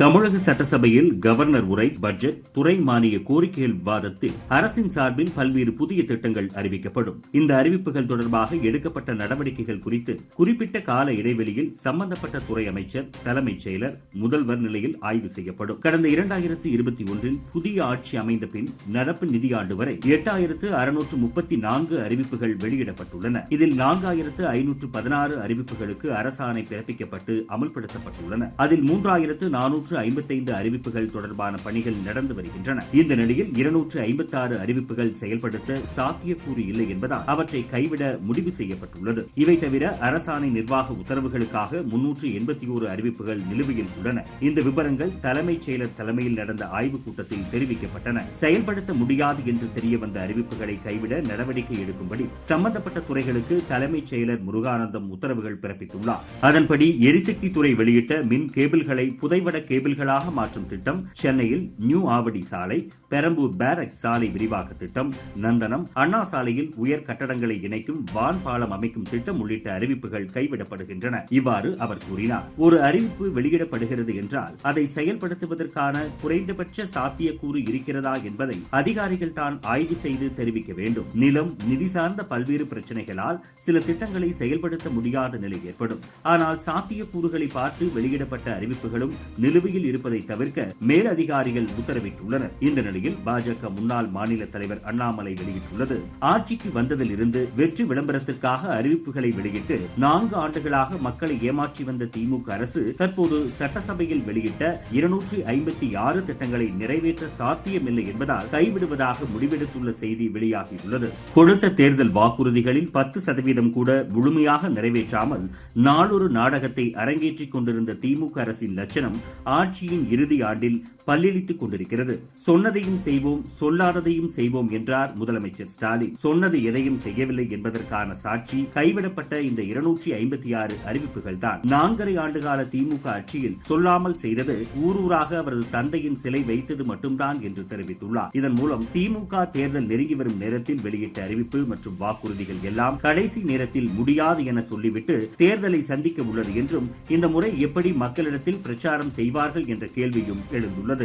தமிழக சட்டசபையில் கவர்னர் உரை பட்ஜெட் துறை மானிய கோரிக்கைகள் விவாதத்தில் அரசின் சார்பில் பல்வேறு புதிய திட்டங்கள் அறிவிக்கப்படும். இந்த அறிவிப்புகள் தொடர்பாக எடுக்கப்பட்ட நடவடிக்கைகள் குறித்து குறிப்பிட்ட கால இடைவெளியில் சம்பந்தப்பட்ட துறை அமைச்சர் தலைமைச் செயலர் முதல்வர் நிலையில் ஆய்வு செய்யப்படும். கடந்த இரண்டாயிரத்தி இருபத்தி ஒன்றில் புதிய ஆட்சி அமைந்த பின் நடப்பு நிதியாண்டு வரை எட்டாயிரத்து அறுநூற்று முப்பத்தி நான்கு அறிவிப்புகள் வெளியிடப்பட்டுள்ளன. இதில் நான்காயிரத்து ஐநூற்று பதினாறு அறிவிப்புகளுக்கு அரசாணை பிறப்பிக்கப்பட்டு அமல்படுத்தப்பட்டுள்ளன. அதில் மூன்றாயிரத்து நானூற்று இருநூற்று ஐம்பத்தைந்து அறிவிப்புகள் தொடர்பான பணிகள் நடந்து வருகின்றன. இந்த நிலையில் இருநூற்று ஐம்பத்தாறு அறிவிப்புகள் செயல்படுத்த சாத்தியக்கூறு இல்லை என்பதால் அவற்றை கைவிட முடிவு செய்யப்பட்டுள்ளது. இவை தவிர அரசாணை நிர்வாக உத்தரவுகளுக்காக முன்னூற்று எண்பத்தி ஒரு அறிவிப்புகள் நிலுவையில் உள்ளன. இந்த விவரங்கள் தலைமைச் செயலர் தலைமையில் நடந்த ஆய்வுக் கூட்டத்தில் தெரிவிக்கப்பட்டன. செயல்படுத்த முடியாது என்று தெரிய வந்த அறிவிப்புகளை கைவிட நடவடிக்கை எடுக்கும்படி சம்பந்தப்பட்ட துறைகளுக்கு தலைமைச் செயலர் முருகானந்தம் உத்தரவுகள் பிறப்பித்துள்ளார். அதன்படி எரிசக்தி துறை வெளியிட்ட மின் கேபிள்களை புதைவட கேபிள்களாக மாற்றும் திட்டம் சென்னையில் நியூ ஆவடி சாலை பெரம்பூர் பேரக் சாலை விரிவாக்க திட்டம் நந்தனம் அண்ணா சாலையில் உயர் கட்டடங்களை இணைக்கும் வான் பாலம் அமைக்கும் திட்டம் உள்ளிட்ட அறிவிப்புகள் கைவிடப்படுகின்றன. இவ்வாறு அவர் கூறினார். ஒரு அறிவிப்பு வெளியிடப்படுகிறது என்றால் அதை செயல்படுத்துவதற்கான குறைந்தபட்ச சாத்தியக்கூறு இருக்கிறதா என்பதை அதிகாரிகள் தான் ஆய்வு செய்து தெரிவிக்க வேண்டும். நிலம் நிதி சார்ந்த பல்வேறு பிரச்சனைகளால் சில திட்டங்களை செயல்படுத்த முடியாத நிலை ஏற்படும். ஆனால் சாத்தியக்கூறுகளை பார்த்து வெளியிடப்பட்ட அறிவிப்புகளும் நிலுவை நிலுவையில் இருப்பதை தவிர்க்க மேலதிகாரிகள் உத்தரவிட்டுள்ளனர். இந்த நிலையில் பாஜக முன்னாள் மாநில தலைவர் அண்ணாமலை வெளியிட்டுள்ளது. ஆட்சிக்கு வந்ததில் இருந்து வெற்றி விளம்பரத்திற்காக அறிவிப்புகளை வெளியிட்டு நான்கு ஆண்டுகளாக மக்களை ஏமாற்றி வந்த திமுக அரசு தற்போது சட்டசபையில் வெளியிட்ட இருநூற்றி ஐம்பத்தி ஆறு திட்டங்களை நிறைவேற்ற சாத்தியமில்லை என்பதால் கைவிடுவதாக முடிவெடுத்துள்ள செய்தி வெளியாகியுள்ளது. கொடுத்த தேர்தல் வாக்குறுதிகளில் பத்து சதவீதம் கூட முழுமையாக நிறைவேற்றாமல் நாளொரு நாடகத்தை அரங்கேற்றிக் கொண்டிருந்த திமுக அரசின் லட்சணம் ஆட்சியின் இறுதி ஆண்டில் பல்லிழித்துக் கொண்டிருக்கிறது. சொன்னதையும் செய்வோம் சொல்லாததையும் செய்வோம் என்றார் முதலமைச்சர் ஸ்டாலின். சொன்னது எதையும் செய்யவில்லை என்பதற்கான சாட்சி கைவிடப்பட்ட இந்த இருநூற்றி ஐம்பத்தி ஆறு அறிவிப்புகள் தான் நான்கரை ஆண்டுகால திமுக ஆட்சியில் சொல்லாமல் செய்தது ஊரூராக அவரது தந்தையின் சிலை வைத்தது மட்டும்தான் என்று தெரிவித்துள்ளார். இதன் மூலம் திமுக தேர்தல் நெருங்கி வரும் நேரத்தில் வெளியிட்ட அறிவிப்பு மற்றும் வாக்குறுதிகள் எல்லாம் கடைசி நேரத்தில் முடியாது என சொல்லிவிட்டு தேர்தலை சந்திக்க உள்ளது என்றும் இந்த முறை எப்படி மக்களிடத்தில் பிரச்சாரம் செய்வார் செய்கிறார்கள் என்ற கேள்வியும் எழுந்துள்ளது.